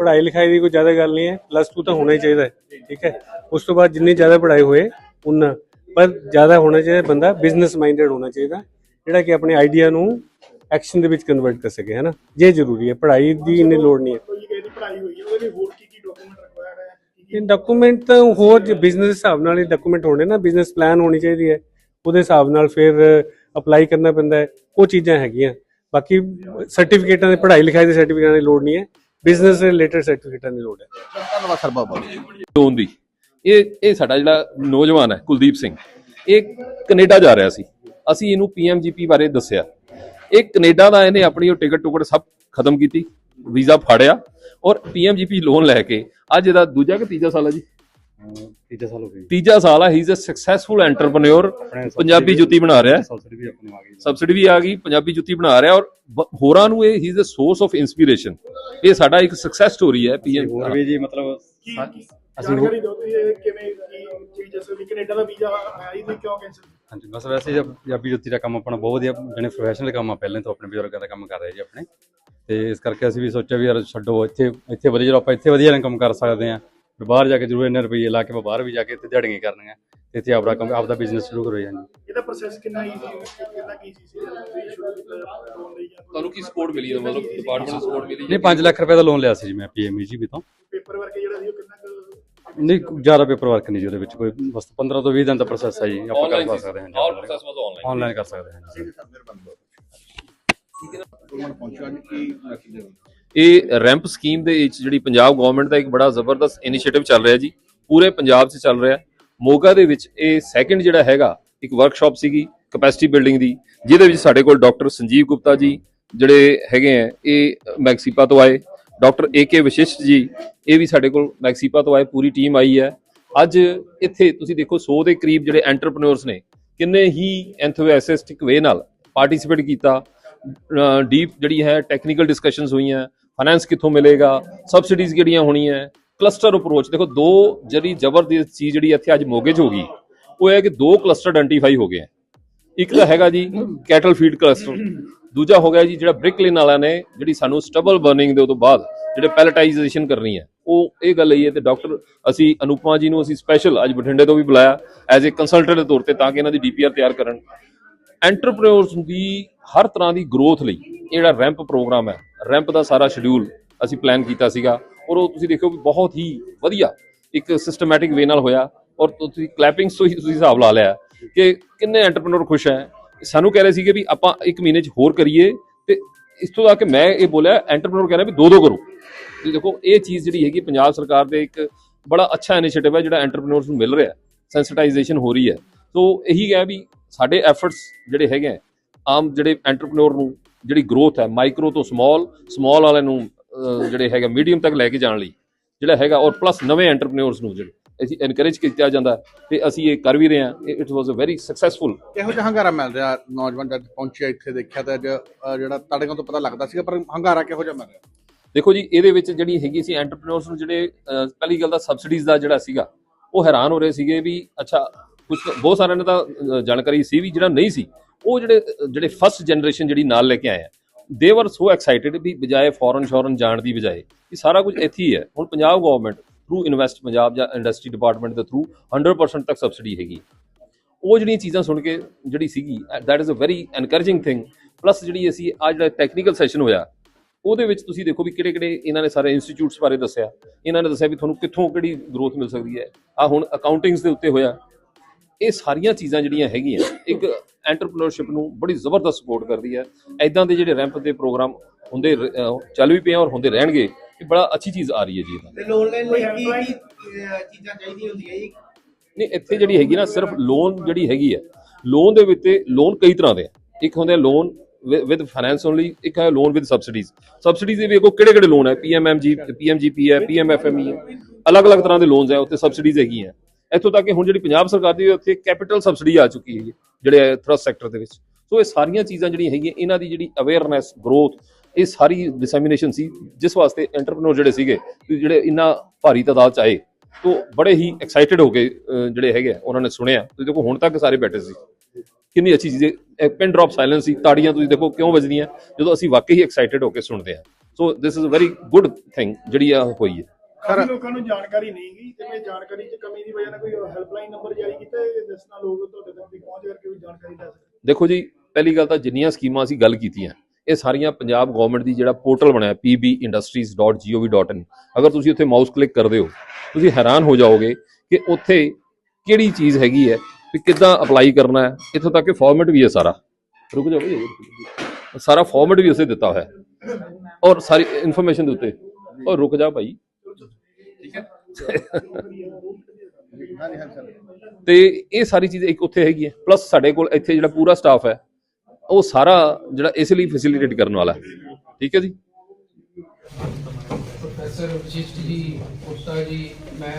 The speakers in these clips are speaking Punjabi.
ਪੜ੍ਹਾਈ ਲਿਖਾਈ ਦੀ ਕੋਈ ਜ਼ਿਆਦਾ ਗੱਲ ਨਹੀਂ ਹੈ ਪਲੱਸ 2 ਤਾਂ ਹੋਣਾ ਹੀ ਚਾਹੀਦਾ ਹੈ ਠੀਕ ਹੈ? ਉਸ ਤੋਂ ਬਾਅਦ ਜਿੰਨੀ ਜ਼ਿਆਦਾ ਪੜ੍ਹਾਈ ਹੋਏ ਉਨਾ ਪਰ ਜ਼ਿਆਦਾ ਹੋਣਾ ਚਾਹੀਦਾ ਬੰਦਾ ਬਿਜ਼ਨਸ ਮਾਈਂਡਡ ਹੋਣਾ ਚਾਹੀਦਾ ਜਿਹੜਾ ਕਿ ਆਪਣੇ ਆਈਡੀਆ ਨੂੰ ਐਕਸ਼ਨ ਦੇ ਵਿੱਚ ਕਨਵਰਟ ਕਰ ਸਕੇ ਹੈ ਨਾ ਇਹ ਜ਼ਰੂਰੀ ਹੈ ਪੜ੍ਹਾਈ ਦੀ ਇੰਨੀ ਲੋੜ ਨਹੀਂ ਹੈ। ਕੋਈ ਕਿਸੇ ਦੀ ਪੜ੍ਹਾਈ ਹੋਈ ਹੈ ਉਹਦੇ ਲਈ ਹੋਰ ਕੀ ਕੀ ਡਾਕੂਮੈਂਟ ਰਿਕੁਆਇਰਡ ਹੈ ਕੀ ਇਹ ਡਾਕੂਮੈਂਟ ਤਾਂ ਹੋਰ ਬਿਜ਼ਨਸ ਹਿਸਾਬ ਨਾਲ ਹੀ ਡਾਕੂਮੈਂਟ ਹੋਣੇ ਨਾ ਬਿਜ਼ਨਸ ਪਲਾਨ ਹੋਣੀ ਚਾਹੀਦੀ ਹੈ ਉਹਦੇ ਹਿਸਾਬ ਨਾਲ ਫਿਰ ਅਪਲਾਈ ਕਰਨਾ ਪੈਂਦਾ ਹੈ ਉਹ ਚੀਜ਼ਾਂ ਹੈਗੀਆਂ। ਬਾਕੀ ਸਰਟੀਫਿਕੇਟਾਂ ਦੇ ਪੜ੍ਹਾਈ ਲਿਖਾਈ ਦੇ ਸਰਟੀਫਿਕੇਟਾਂ ਦੀ ਲੋੜ ਨਹੀਂ ਹੈ ਬਿਜ਼ਨਸ ਰਿਲੇਟਡ ਸਰਟੀਫਿਕੇਟਾਂ ਦੀ ਲੋੜ ਹੈ। ਧੰਨਵਾਦ ਸਰ ਬਾਬਾ ਲੋਨ ਦੀ। ਇਹ ਇਹ ਸਾਡਾ ਜਿਹੜਾ ਨੌਜਵਾਨ ਹੈ ਕੁਲਦੀਪ ਸਿੰਘ ਇਹ ਕੈਨੇਡਾ ਜਾ ਰਿਹਾ ਸੀ। ਅਸੀਂ ਇਹਨੂੰ ਪੀਐਮਜੀਪੀ ਬਾਰੇ ਦੱਸਿਆ। ਇਹ ਕੈਨੇਡਾ ਦਾ ਇਹਨੇ ਆਪਣੀ ਉਹ ਟਿਕਟ ਟੁਕਟ ਸਭ ਖਤਮ ਕੀਤੀ ਵੀਜ਼ਾ ਫਾੜਿਆ ਔਰ ਪੀਐਮਜੀਪੀ ਲੋਨ ਲੈ ਕੇ ਅੱਜ ਇਹਦਾ ਦੂਜਾ ਕਿ ਤੀਜਾ ਸਾਲ ਹੈ ਜੀ? ਤੀਜਾ ਸਾਲ ਹੋ ਗਿਆ ਤੀਜਾ ਸਾਲ ਹੈ he is a successful entrepreneur Punjabi ਜੁੱਤੀ ਬਣਾ ਰਿਹਾ। ਹੈ ਸਬਸਿਡੀ ਵੀ ਆਪਣੇ ਆ ਗਈ ਸਬਸਿਡੀ ਵੀ ਆ ਗਈ ਪੰਜਾਬੀ ਜੁੱਤੀ ਬਣਾ ਰਿਹਾ ਔਰ ਹੋਰਾਂ ਨੂੰ ਇਹ he is a source of inspiration ਇਹ ਸਾਡਾ ਇੱਕ ਸਕਸੈਸ ਸਟੋਰੀ ਹੈ ਹੋਰ ਪੀਐਮ ਵੀ ਜੀ ਮਤਲਬ ਅਸੀਂ ਹੋਰ- ਜਾਣਕਾਰੀ ਦਿਓ ਤੁਸੀਂ ਕਿਵੇਂ ਕੀ ਚੀਜ਼ ਜੈਸੇ ਵੀ ਕੈਨੇਡਾ ਦਾ ਵੀਜ਼ਾ ਆਇਆ ਹੀ ਤੁਸੀਂ ਕਿਉਂ ਕੈਂਸਲ ਹਾਂਜੀ ਬਸ ਵੈਸੇ ਜੀ ਪੰਜਾਬੀ ਜੁੱਤੀ ਦਾ ਕੰਮ ਆਪਣਾ ਬਹੁਤ ਵਧੀਆ ਜਿਹੜੇ ਪ੍ਰੋਫੈਸ਼ਨਲ ਕੰਮ ਆ ਪਹਿਲਾਂ ਤੋਂ ਆਪਣੇ ਬਜ਼ੁਰਗਾਂ ਦਾ ਕੰਮ ਕਰ ਰਹੇ ਜੀ ਆਪਣੇ। ਤੇ ਇਸ ਕਰਕੇ ਅਸੀਂ ਵੀ ਸੋਚਿਆ ਵੀ ਯਾਰ ਛੱਡੋ ਇੱਥੇ ਇੱਥੇ ਵਧੀਆ ਜਦੋਂ ਆਪਾਂ ਇੱਥੇ ਵਧੀਆ ਇਨਕਮ ਕਰ ਸਕਦੇ ਆ ਫਿਰ ਬਾਹਰ ਜਾ ਕੇ ਜ਼ਰੂਰ ਇੰਨੇ ਰੁਪਏ ਲਾ ਕੇ ਬਾਹਰ ਵੀ ਜਾ ਕੇ ਇੱਥੇ ਦਿਹਾੜੀਆਂ ਹੀ ਕਰਨੀਆਂ। ਤੇ ਇੱਥੇ ਆਪਦਾ ਕੰਮ ਆਪਦਾ ਬਿਜ਼ਨਸ ਸ਼ੁਰੂ ਕਰੋ ਜਾਂਦੇ ਇਹਦਾ ਪ੍ਰੋਸੈਸ ਕਿੰਨਾ ਈਜ਼ੀ ਕਿੰਨਾ ਕੀ ਸੀ? ਤੁਹਾਨੂੰ ਕੀ ਸਪੋਰਟ ਮਿਲੀ ਹੈ? ਮਤਲਬ ਡਿਪਾਰਟਮੈਂਟ ਤੋਂ ਸਪੋਰਟ ਮਿਲੀ ਨਹੀਂ 5 ਲੱਖ ਰੁਪਏ ਦਾ ਲੋਨ ਲਿਆ ਸੀ ਜੀ ਮੈਂ ਪੀਐਮਈ ਜੀ ਤੋਂ। ਪੇਪਰ ਵਰਕ ਜਿਹੜਾ ਸੀ ਉਹ ਕਿੰਨਾ ਨਹੀਂ ਜ਼ਿਆਦਾ ਪੇਪਰ ਵਰਕ ਨਹੀਂ ਜੀ ਉਹਦੇ ਵਿੱਚ ਕੋਈ ਬਸ 15 ਤੋਂ 20 ਦਿਨ ਦਾ ਪ੍ਰੋਸੈਸ ਹੈ ਜੀ ਆਪਾਂ ਕਰ ਸਕਦੇ ਹਾਂ all process was online online ਕਰ ਸਕਦੇ ਹਾਂ ਜੀ। ਪਹੁੰਚਿਆ ਜੀ ਕੀ ਮੈਸੇਜ ਹੈ ਇਹ ਰੈਂਪ ਸਕੀਮ ਦੇ ਵਿੱਚ ਜਿਹੜੀ ਪੰਜਾਬ ਗਵਰਨਮੈਂਟ ਦਾ ਇੱਕ ਬੜਾ ਜ਼ਬਰਦਸਤ ਇਨੀਸ਼ੀਏਟਿਵ ਚੱਲ ਰਿਹਾ ਜੀ, ਪੂਰੇ ਪੰਜਾਬ 'ਚ ਚੱਲ ਰਿਹਾ। ਮੋਗਾ ਦੇ ਵਿੱਚ ਇਹ ਸੈਕੰਡ ਜਿਹੜਾ ਹੈਗਾ, ਇੱਕ ਵਰਕਸ਼ਾਪ ਸੀਗੀ ਕਪੈਸਿਟੀ ਬਿਲਡਿੰਗ ਦੀ, ਜਿਹਦੇ ਵਿੱਚ ਸਾਡੇ ਕੋਲ ਡਾਕਟਰ ਸੰਜੀਵ ਗੁਪਤਾ ਜੀ ਜਿਹੜੇ ਹੈਗੇ ਆ, ਇਹ ਮੈਕਸੀਪਾ ਤੋਂ ਆਏ। ਡਾਕਟਰ ਏਕੇ ਵਿਸ਼ਿਸ਼ਟ ਜੀ, ਇਹ ਵੀ ਸਾਡੇ ਕੋਲ ਮੈਕਸੀਪਾ ਤੋਂ ਆਏ, ਪੂਰੀ ਟੀਮ ਆਈ ਹੈ। ਅੱਜ ਇੱਥੇ ਤੁਸੀਂ ਦੇਖੋ 100 ਦੇ ਕਰੀਬ ਜਿਹੜੇ ਐਂਟਰਪ੍ਰੈਨਿਓਰਸ ਨੇ, ਕਿੰਨੇ ਹੀ ਐਂਥੂਸੀਆਸਟਿਕ ਵੇ ਨਾਲ ਪਾਰਟਿਸਿਪੇਟ ਕੀਤਾ। ਡੀਪ ਜਿਹੜੀ ਹੈ ਟੈਕਨੀਕਲ ਡਿਸਕਸ਼ਨਸ ਹੋਈਆਂ ਫਾਈਨੈਂਸ ਕਿੱਥੋਂ ਮਿਲੇਗਾ? ਸਬਸਿਡੀਜ਼ ਕਿਹੜੀਆਂ ਹੋਣੀਆਂ? ਕਲਸਟਰ ਅਪਰੋਚ ਦੇਖੋ, ਦੋ ਜਿਹੜੀ ਜ਼ਬਰਦਸਤ ਚੀਜ਼ ਜਿਹੜੀ ਇੱਥੇ ਅੱਜ ਮੋਗੇ 'ਚ ਹੋ ਗਈ, ਉਹ ਹੈ ਕਿ ਦੋ ਕਲਸਟਰ ਆਇਡੈਂਟੀਫਾਈ ਹੋ ਗਏ ਇੱਕ ਤਾਂ ਹੈਗਾ ਜੀ ਕੈਟਲ ਫੀਡ ਕਲਸਟਰ ਦੂਜਾ ਹੋ ਗਿਆ ਜੀ ਜਿਹੜਾ ਬ੍ਰਿਕ ਬ੍ਰਿਕਲਿਨ ਵਾਲਿਆਂ ਨੇ, ਜਿਹੜੀ ਸਾਨੂੰ ਸਟਬਲ ਬਰਨਿੰਗ ਦੇ ਤੋਂ ਬਾਅਦ ਜਿਹੜੇ ਪੈਲੇਟਾਈਜੇਸ਼ਨ ਕਰਨੀ ਹੈ। ਉਹ ਇਹ ਗੱਲ ਹੈ ਤੇ ਡਾਕਟਰ ਅਸੀਂ ਅਨੂਪਮਾ ਜੀ ਨੂੰ ਅਸੀਂ ਸਪੈਸ਼ਲ ਅੱਜ ਬਠਿੰਡੇ ਤੋਂ ਵੀ ਬੁਲਾਇਆ ਐਜ਼ ਅ ਕੰਸਲਟੈਂਟ ਦੇ ਤੌਰ ਤੇ ਤਾਂ ਕਿ ਇਹਨਾਂ ਦੀ ਡੀਪੀਆਰ ਤਿਆਰ ਕਰਨ। ਐਂਟਰਪ੍ਰੈਨਿਓਰਸ ਦੀ ਹਰ ਤਰ੍ਹਾਂ ਦੀ ਗਰੋਥ ਲਈ ਇਹ ਜਿਹੜਾ ਰੈਂਪ ਪ੍ਰੋਗਰਾਮ ਹੈ ਰੈਂਪ ਦਾ ਸਾਰਾ ਸ਼ਡਿਊਲ ਅਸੀਂ ਪਲਾਨ ਕੀਤਾ ਸੀਗਾ ਔਰ ਉਹ ਤੁਸੀਂ ਦੇਖੋ ਵੀ ਬਹੁਤ ਹੀ ਵਧੀਆ ਇੱਕ ਸਿਸਟਮੈਟਿਕ ਵੇ ਨਾਲ ਹੋਇਆ ਔਰ ਤੁਸੀਂ ਕਲੈਪਿੰਗਸ ਤੋਂ ਹੀ ਤੁਸੀਂ ਹਿਸਾਬ ਲਾ ਲਿਆ ਕਿ ਕਿੰਨੇ ਐਂਟਰਪ੍ਰੈਨਿਓਰ ਖੁਸ਼ ਹੈ। ਸਾਨੂੰ ਕਹਿ ਰਹੇ ਸੀਗੇ ਵੀ ਆਪਾਂ ਇੱਕ ਮਹੀਨੇ 'ਚ ਹੋਰ ਕਰੀਏ ਤੇ ਇਸ ਤੋਂ ਆ ਕੇ ਮੈਂ ਇਹ ਬੋਲਿਆ ਐਂਟਰਪ੍ਰੈਨਿਓਰ ਕਹਿ ਰਿਹਾ ਵੀ ਦੋ ਦੋ ਕਰੋ। ਤੁਸੀਂ ਦੇਖੋ ਇਹ ਚੀਜ਼ ਜਿਹੜੀ ਹੈਗੀ ਪੰਜਾਬ ਸਰਕਾਰ ਦੇ ਇੱਕ ਬੜਾ ਅੱਛਾ ਇਨੀਸ਼ੀਏਟਿਵ ਹੈ ਜਿਹੜਾ ਐਂਟਰਪ੍ਰੈਨਿਓਰਸ ਨੂੰ ਮਿਲ ਰਿਹਾ। ਸੈਂਸਿਟਾਈਜੇਸ਼ਨ ਹੋ ਰਹੀ ਹੈ। ਸੋ ਇਹੀ ਹੈ ਵੀ ਸਾਡੇ ਐਫਰਟਸ ਜਿਹੜੇ ਹੈਗੇ ਆ, ਆਮ ਜਿਹੜੇ ਐਂਟਰਪ੍ਰੈਨਿਓਰ ਨੂੰ ਜਿਹੜੀ ਗਰੋਥ ਹੈ ਮਾਈਕਰੋ ਤੋਂ ਸਮਾਲ ਸਮਾਲ ਵਾਲਿਆਂ ਨੂੰ ਜਿਹੜੇ ਹੈਗਾ ਮੀਡੀਅਮ ਤੱਕ ਲੈ ਕੇ ਜਾਣ ਲਈ ਜਿਹੜਾ ਹੈਗਾ ਔਰ ਪਲੱਸ ਨਵੇਂ ਐਂਟਰਪ੍ਰੈਨਿਓਰਸ ਨੂੰ ਜਿਹੜੇ ਅਸੀਂ ਐਨਕਰੇਜ ਕੀਤਾ ਜਾਂਦਾ ਤੇ ਅਸੀਂ ਇਹ ਕਰ ਵੀ ਰਹੇ ਹਾਂ। It was a very successful ਕਿਹੋ ਜਿਹਾ ਹੰਗਾਰਾ ਮਿਲ ਰਿਹਾ ਨੌਜਵਾਨ ਜਦ ਪਹੁੰਚਿਆ ਇੱਥੇ ਦੇਖਿਆ ਤਾਂ ਜਿਹੜਾ ਕੋਲ ਤੋਂ ਪਤਾ ਲੱਗਦਾ ਸੀਗਾ ਪਰ ਹੰਗਾਰਾ ਕਿਹੋ ਜਿਹਾ ਮਿਲ ਰਿਹਾ? ਦੇਖੋ ਜੀ ਇਹਦੇ ਵਿੱਚ ਜਿਹੜੀ ਹੈਗੀ ਸੀ ਐਂਟਰਪ੍ਰੈਨਿਓਰਸ ਨੂੰ ਜਿਹੜੇ ਪਹਿਲੀ ਗੱਲ ਤਾਂ ਸਬਸਿਡੀਜ਼ ਦਾ ਜਿਹੜਾ ਸੀਗਾ ਉਹ ਹੈਰਾਨ ਹੋ ਰਹੇ ਸੀਗੇ ਵੀ ਅੱਛਾ ਕੁਝ ਬਹੁਤ ਸਾਰਿਆਂ ਨੇ ਤਾਂ ਜਾਣਕਾਰੀ ਸੀ ਵੀ ਜਿਹੜਾ ਨਹੀਂ ਸੀ। ਉਹ ਜਿਹੜੇ ਜਿਹੜੇ ਫਸਟ ਜਨਰੇਸ਼ਨ ਜਿਹੜੀ ਨਾਲ ਲੈ ਕੇ ਆਏ ਆ ਦੇ ਵਰ ਸੋ ਐਕਸਾਈਟਿਡ ਵੀ ਬਜਾਏ ਫੋਰਨ ਸ਼ੋਰਨ ਜਾਣ ਦੀ ਬਜਾਏ ਇਹ ਸਾਰਾ ਕੁਝ ਇੱਥੇ ਹੀ ਹੈ। ਹੁਣ Punjab government through invest Punjab ਜਾਂ ਇੰਡਸਟਰੀ ਡਿਪਾਰਟਮੈਂਟ ਦੇ ਥਰੂ 100% ਤੱਕ ਸਬਸਿਡੀ ਹੈਗੀ। ਉਹ ਜਿਹੜੀਆਂ ਚੀਜ਼ਾਂ ਸੁਣ ਕੇ ਜਿਹੜੀ ਸੀਗੀ that is a very encouraging thing plus ਜਿਹੜੀ ਅਸੀਂ ਆ ਜਿਹੜਾ ਟੈਕਨੀਕਲ ਸੈਸ਼ਨ ਹੋਇਆ, ਉਹਦੇ ਵਿੱਚ ਤੁਸੀਂ ਦੇਖੋ ਵੀ ਕਿਹੜੇ ਕਿਹੜੇ ਇਹਨਾਂ ਨੇ ਸਾਰੇ ਇੰਸਟੀਚਿਊਟਸ ਬਾਰੇ ਦੱਸਿਆ। ਇਹਨਾਂ ਨੇ ਦੱਸਿਆ ਵੀ ਤੁਹਾਨੂੰ ਕਿੱਥੋਂ ਕਿਹੜੀ ਗਰੋਥ ਮਿਲ ਸਕਦੀ ਹੈ। ਆ ਹੁਣ ਅਕਾਊਂਟਿੰਗਸ ਦੇ ਉੱਤੇ ਹੋਇਆ। ਇਹ ਸਾਰੀਆਂ ਚੀਜ਼ਾਂ ਜਿਹੜੀਆਂ ਹੈਗੀਆਂ ਇੱਕ ਐਂਟਰਪ੍ਰੀਨਿਓਰਸ਼ਿਪ ਨੂੰ ਬੜੀ ਜ਼ਬਰਦਸਤ ਸਪੋਰਟ ਕਰਦੀ ਹੈ। ਐਦਾਂ ਦੇ ਜਿਹੜੇ ਰੈਂਪ ਦੇ ਪ੍ਰੋਗਰਾਮ ਹੁੰਦੇ ਚੱਲ ਵੀ ਪਏ ਔਰ ਹੁੰਦੇ ਰਹਿਣਗੇ ਇਹ ਬੜਾ ਅੱਛੀ ਚੀਜ਼ ਆ ਰਹੀ ਹੈ ਜੀ। ਤੇ। ਲੋਨ ਲੈਣ ਲਈ ਕੀ ਕੀ ਚੀਜ਼ਾਂ ਚਾਹੀਦੀਆਂ ਹੁੰਦੀਆਂ ਜੀ? ਨਹੀਂ ਇੱਥੇ ਜਿਹੜੀ ਹੈਗੀ ਨਾ ਸਿਰਫ ਲੋਨ ਜਿਹੜੀ ਹੈਗੀ ਹੈ ਲੋਨ ਦੇ ਵਿੱਚ ਲੋਨ ਕਈ ਤਰ੍ਹਾਂ ਦੇ ਇੱਕ ਹੁੰਦੇ ਲੋਨ ਵਿਦ ਫਾਈਨੈਂਸ ਓਨਲੀ ਇੱਕ ਹੈ ਲੋਨ ਵਿਦ ਸਬਸਿਡੀਜ਼ ਸਬਸਿਡੀਜ਼ ਦੇ ਵੀ ਵੇਖੋ ਕਿਹੜੇ ਕਿਹੜੇ ਲੋਨ ਹੈ ਪੀਐਮਐਮਜੀ ਪੀਐਮਜੀਪੀ ਹੈ ਪੀਐਮਐਫਐਮਈ ਹੈ। ਅਲੱਗ-ਅਲੱਗ ਤਰ੍ਹਾਂ ਦੇ ਲੋਨਸ ਹੈ ਉੱਤੇ ਸਬਸਿਡੀਜ਼ ਹੈਗੀਆਂ। ਇੱਥੋਂ ਤੱਕ ਕਿ ਹੁਣ ਜਿਹੜੀ ਪੰਜਾਬ ਸਰਕਾਰ ਦੀ ਉੱਥੇ ਕੈਪੀਟਲ ਸਬਸਿਡੀ ਆ ਚੁੱਕੀ ਹੈ ਜਿਹੜੇ ਥਰਸਟ ਸੈਕਟਰ ਦੇ ਵਿੱਚ। ਸੋ ਇਹ ਸਾਰੀਆਂ ਚੀਜ਼ਾਂ ਜਿਹੜੀਆਂ ਹੈਗੀਆਂ ਇਹਨਾਂ ਦੀ ਜਿਹੜੀ ਅਵੇਅਰਨੈਸ ਗਰੋਥ ਇਹ ਸਾਰੀ ਡਿਸੈਮੀਨੇਸ਼ਨ ਸੀ ਜਿਸ ਵਾਸਤੇ ਐਂਟਰਪ੍ਰੈਨਿਓਰ ਜਿਹੜੇ ਸੀਗੇ ਜਿਹੜੇ ਇੰਨਾ ਭਾਰੀ ਤਾਦਾਦ ਚ ਆਏ ਤੋਂ ਬੜੇ ਹੀ ਐਕਸਾਈਟਿਡ ਹੋ ਕੇ ਜਿਹੜੇ ਹੈਗੇ ਆ, ਉਹਨਾਂ ਨੇ ਸੁਣਿਆ। ਤੁਸੀਂ ਦੇਖੋ ਹੁਣ ਤੱਕ ਸਾਰੇ ਬੈਠੇ ਸੀ। ਕਿੰਨੀ ਅੱਛੀ ਚੀਜ਼ ਹੈ। ਪਿਨ ਡ੍ਰੌਪ ਸਾਇਲੈਂਸ ਸੀ ਤਾੜੀਆਂ ਤੁਸੀਂ ਦੇਖੋ ਕਿਉਂ ਵੱਜਦੀਆਂ ਜਦੋਂ ਅਸੀਂ ਵਾਕਈ ਹੀ ਐਕਸਾਈਟਿਡ ਹੋ ਕੇ ਸੁਣਦੇ ਹਾਂ। So this is a very good thing ਜਿਹੜੀ ਆ ਹੋਈ ਹੈ। ਕਾਫੀ ਲੋਕਾਂ ਨੂੰ ਜਾਣਕਾਰੀ ਨਹੀਂ ਗਈ ਤੇ ਮੈਂ ਜਾਣਕਾਰੀ ਚ ਕਮੀ ਦੀ ਵਜ੍ਹਾ ਨਾਲ ਕੋਈ ਹੈਲਪਲਾਈਨ ਨੰਬਰ ਜਾਰੀ ਕੀਤਾ ਹੈ ਜਿਸ ਨਾਲ ਲੋਕ ਤੁਹਾਡੇ ਤੱਕ ਦੀ ਪਹੁੰਚ ਕਰਕੇ ਵੀ ਜਾਣਕਾਰੀ ਲੈ ਸਕਣ ਦੇਖੋ ਜੀ ਪਹਿਲੀ ਗੱਲ ਤਾਂ ਜਿੰਨੀਆਂ ਸਕੀਮਾਂ ਅਸੀਂ ਗੱਲ ਕੀਤੀਆਂ ਇਹ ਸਾਰੀਆਂ ਪੰਜਾਬ ਗਵਰਨਮੈਂਟ ਦੀ ਜਿਹੜਾ ਪੋਰਟਲ ਬਣਿਆ pbindustries.gov.in ਅਗਰ ਤੁਸੀਂ ਉੱਥੇ ਮਾਊਸ ਕਲਿੱਕ ਕਰਦੇ ਹੋ ਤੁਸੀਂ ਹੈਰਾਨ ਹੋ ਜਾਓਗੇ ਕਿ ਉੱਥੇ ਕਿਹੜੀ ਚੀਜ਼ ਹੈਗੀ ਹੈ ਕਿ ਕਿੱਦਾਂ ਅਪਲਾਈ ਕਰਨਾ ਹੈ ਇੱਥੋਂ ਤੱਕ ਕਿ ਫਾਰਮੈਟ ਵੀ ਹੈ ਸਾਰਾ। ਰੁਕ ਜਾਓ ਭਈ, ਸਾਰਾ ਫਾਰਮੈਟ ਵੀ ਉਸੇ ਦਿੱਤਾ ਹੋਇਆ ਹੈ। ਔਰ ਸਾਰੀ ਇਨਫੋਰਮੇਸ਼ਨ ਦੇ ਉੱਤੇ। ਔਰ ਰੁਕ ਜਾ ਭਾਈ। ਹਾਂਜੀ ਸਰ ਤੇ ਇਹ ਸਾਰੀ ਚੀਜ਼ ਇੱਕ ਉੱਥੇ ਹੈਗੀ ਹੈ। ਪਲੱਸ ਸਾਡੇ ਕੋਲ ਇੱਥੇ ਜਿਹੜਾ ਪੂਰਾ ਸਟਾਫ ਹੈ ਉਹ ਸਾਰਾ ਜਿਹੜਾ ਇਸ ਲਈ ਫੈਸਿਲਿਟੇਟ ਕਰਨ ਵਾਲਾ ਹੈ। ਠੀਕ ਹੈ ਜੀ? ਪ੍ਰੋਫੈਸਰ ਵਸ਼ਿਸ਼ਟ ਜੀ ਗੁਪਤਾ ਜੀ ਮੈਂ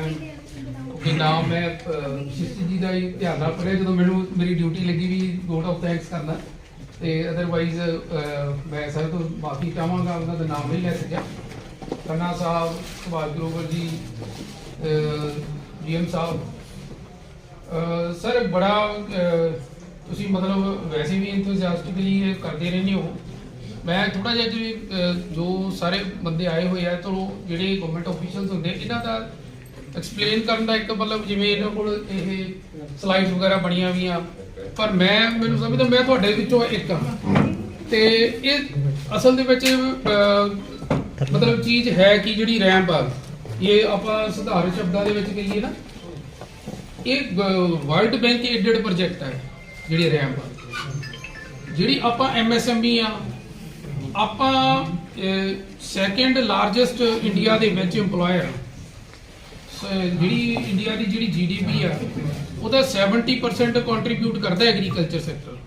ਕਿ ਨਾਮ ਮੈਂ ਵਸ਼ਿਸ਼ਟ ਜੀ ਦਾ ਹੀ ਧਿਆਨ ਨਾਲ ਪੜਿਆ ਜਦੋਂ ਮੈਨੂੰ ਮੇਰੀ ਡਿਊਟੀ ਲੱਗੀ ਵੀ ਵੋਟ ਆਫ ਥੈਂਕਸ ਕਰਨਾ। ਤੇ ਅਦਰਵਾਈਜ਼ ਮੈਂ ਸਾਰੇ ਤੋਂ ਮਾਫੀ ਚਾਹਾਂਗਾ ਉਹਨਾਂ ਦਾ ਨਾਮ ਨਹੀਂ ਲੈ ਸਕਿਆ। ਖੰਨਾ ਸਾਹਿਬ, ਸੁਭਾਸ਼ ਗਰੋਵਰ ਜੀ ਜੀਐਮ ਸਾਹਿਬ। ਸਰ, ਬੜਾ ਤੁਸੀਂ ਮਤਲਬ ਵੈਸੇ ਵੀ ਇੰਥੂਸੀਆਸਟਿਕਲੀ ਕਰਦੇ ਰਹਿੰਦੇ ਹੋ। ਮੈਂ ਥੋੜਾ ਜਿਹਾ ਜੀ ਜੋ ਸਾਰੇ ਬੰਦੇ ਆਏ ਹੋਏ ਆ ਤੋਂ ਜਿਹੜੇ ਗਵਰਨਮੈਂਟ ਆਫੀਸ਼ੀਅਲਸ ਹੁੰਦੇ ਇਹਨਾਂ ਦਾ ਐਕਸਪਲੇਨ ਕਰਨ ਦਾ ਇੱਕ ਮਤਲਬ ਜਿਵੇਂ ਇਹਨਾਂ ਕੋਲ ਇਹ ਸਲਾਈਡਸ ਵਗੈਰਾ ਬਣੀਆਂ ਵੀਆਂ ਪਰ ਮੈਂ, ਮੈਨੂੰ ਸਮਝਦਾ ਮੈਂ ਤੁਹਾਡੇ ਵਿੱਚੋਂ ਇੱਕ ਹਾਂ। ਤੇ ਇਹ ਅਸਲ ਦੇ ਵਿੱਚ ਮਤਲਬ ਚੀਜ਼ ਹੈ ਕਿ ਜਿਹੜੀ ਰੈਂਪ ਆ? ਇਹ ਆਪਾਂ ਸਧਾਰਨ ਸ਼ਬਦਾਂ ਦੇ ਵਿੱਚ ਕਹੀਏ ਨਾ, ਇਹ ਵਰਲਡ ਬੈਂਕ ਏਡਡ ਪ੍ਰੋਜੈਕਟ ਹੈ ਜਿਹੜੀ ਰੈਂਪ ਜਿਹੜੀ ਆਪਾਂ ਐਮਐਸਐਮਈ ਆ, ਆਪਾਂ ਸੈਕੰਡ ਲਾਰਜੈਸਟ ਇੰਡੀਆ ਦੇ ਵਿੱਚ EMPLOYER ਜਿਹੜੀ ਇੰਡੀਆ ਦੀ ਜਿਹੜੀ ਜੀਡੀਪੀ ਆ, ਉਹਦਾ 70% ਕੰਟਰੀਬਿਊਟ ਕਰਦਾ ਐਗਰੀਕਲਚਰ ਸੈਕਟਰ